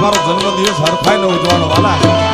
અમારો જન્મદિવસ હરખાઈને ઉજવાનો વાલા.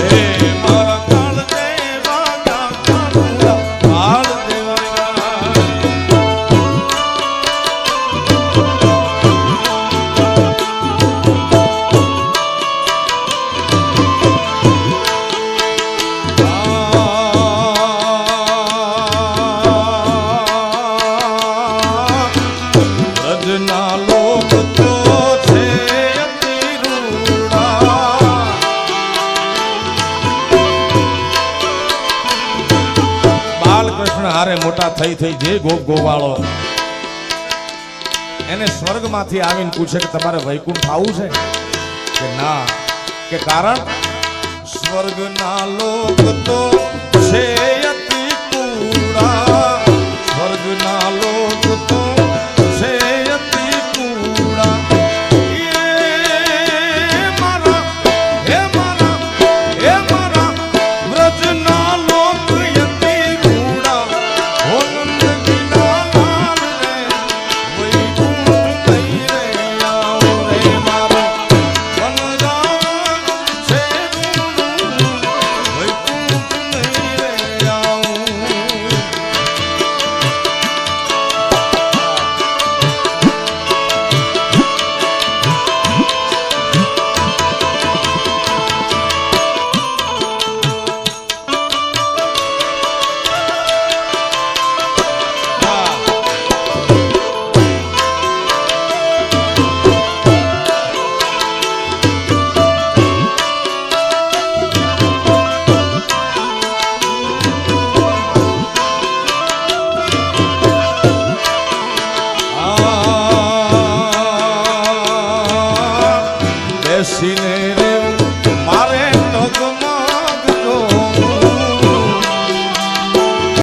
Hey. મોટા થઈ થઈ જે ગોપ ગોવાળો. એને સ્વર્ગમાંથી આવીને પૂછે કે તમારે વૈકુંઠ આવું છે? કે ના. કે કારણ? સ્વર્ગના લોક તો છે અતિ કુડા Sesileri